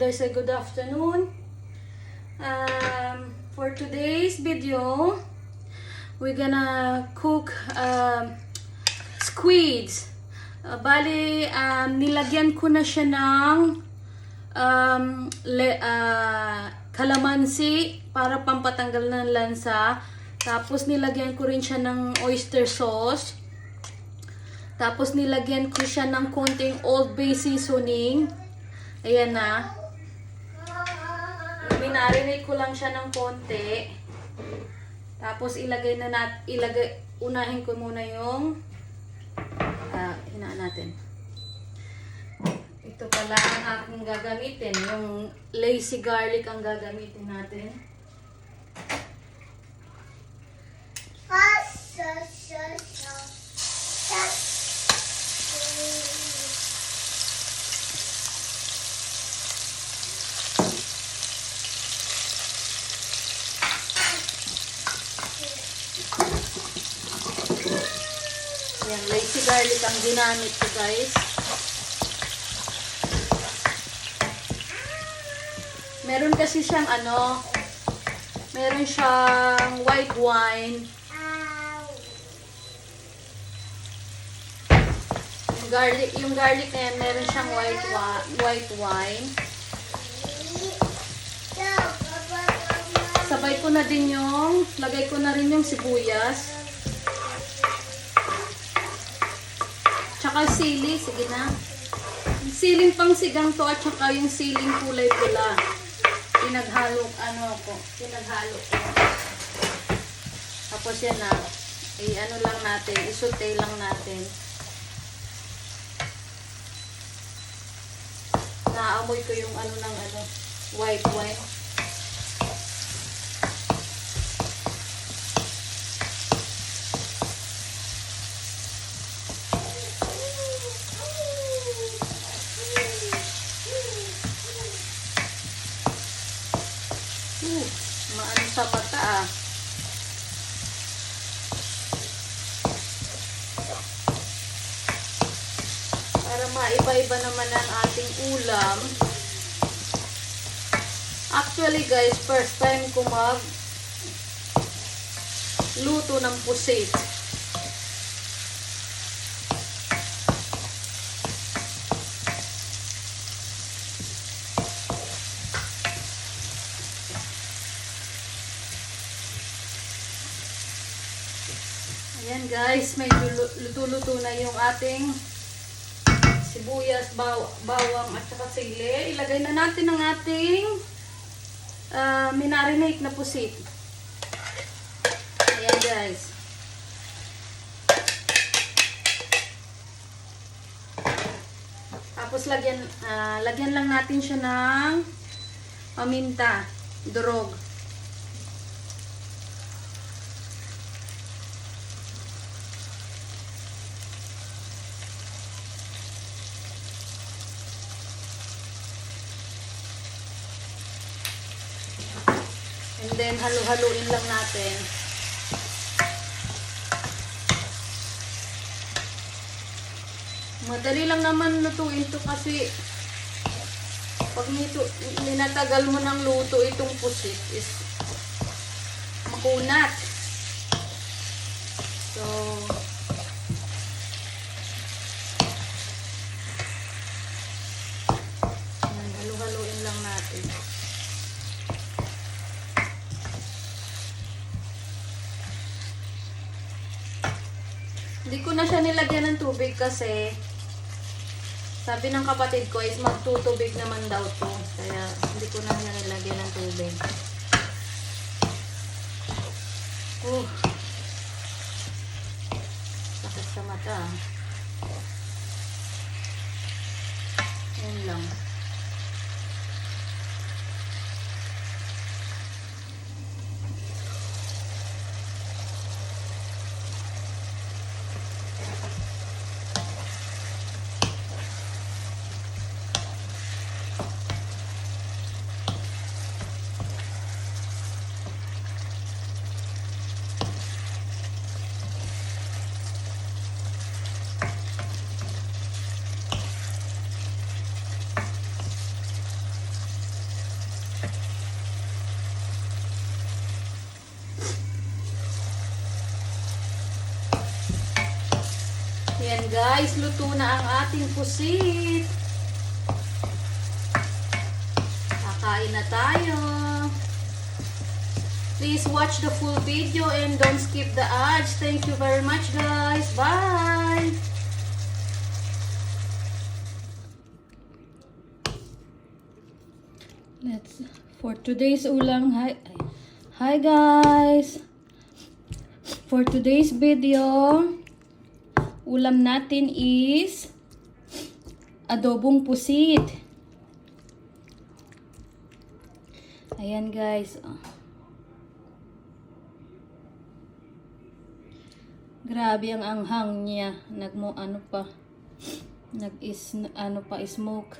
should I say good afternoon? Um, for today's video, we're gonna cook um, squids. Uh, bali, um, nilagyan ko na siya ng um, le, ah, kalamansi para pampatanggal ng lansa. Tapos nilagyan ko rin siya ng oyster sauce. Tapos nilagyan ko siya ng konting Old Bay seasoning. Ayan na. Minarinate ko lang siya ng konti. Tapos ilagay na nat ilagay unahin ko muna yung ah hinaan natin. Ito pala ang aking gagamitin, yung lazy garlic ang gagamitin natin. Yan, lazy garlic ang ginamit ko guys. Meron kasi siyang ano, meron siyang white wine. Yung garlic, yung garlic na yan, meron siyang white, white wine. Sabay ko na din yung, lagay ko na rin yung sibuyas. Tsaka sili, sige na. Siling pang sigang to at saka yung siling kulay pula. Pinaghalo, ano ko, pinaghalo ko. Tapos yan na, i ano lang natin, isute lang natin. Naamoy ko yung ano ng ano, white wine. Uh, maano sa mata ah. Para maiba-iba naman ang ating ulam. Actually guys, first time ko mag luto ng pusit. Guys, may luto- luto-luto na yung ating sibuyas, baw bawang at saka sili. Ilagay na natin ang ating ah, minarinate na pusit. Ayan guys. Tapos lagyan, ah, lagyan lang natin siya ng paminta, durog. And then, halu-haluin lang natin. Madali lang naman lutuin to kasi pag nito, ninatagal mo ng luto itong pusit is makunat. So, yan, halu-haluin lang natin. Hindi ko na siya nilagyan ng tubig kasi sabi ng kapatid ko is magtutubig naman daw to. Kaya hindi ko na niya nilagyan ng tubig. Uh. Sakit sa mata. ah. Yan lang. Yan guys, luto na ang ating pusit. Kakain na tayo. Please watch the full video and don't skip the ads. Thank you very much guys. Bye! Let's for today's ulam. Hi, hi guys. For today's video, ulam natin is adobong pusit. Ayan guys. Grabe ang anghang niya. Nagmo ano pa. Nag is ano pa smoke.